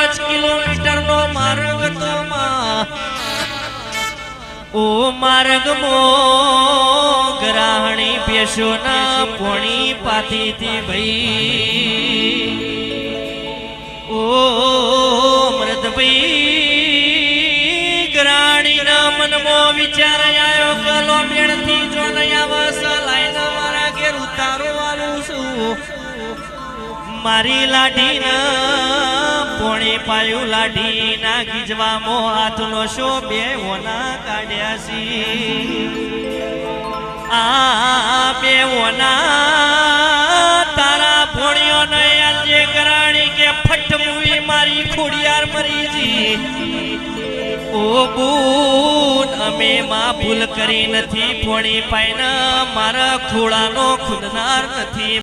પાંચ કિલોમીટર નો માર્ગ તો ઓ માર્ગ ગ્રાહણી પેશો ના પોણી પાથી થી ભાઈ ઓ અમૃતભાઈ ગ્રાણી ના મનમો વિચાર આવ્યો કલો મેળથી જો નહીં મારા ઘેર ઉતારો વાળું છું. મારી લાઠી ના પોણે પાયું લાઠી? ના ગીજવામો હાથનો શો બે ઓના કાઢ્યા સી આ બે ઓના તારા ભોણિયો ને આજે કરાણી કે ફટ મૂવી મારી ખોડિયાર મરી જી ઓ બૂન, અમે માં ભૂલ કરી નથી ફોણી પાયના મારા ખોળાનો ખુદનાર નથી.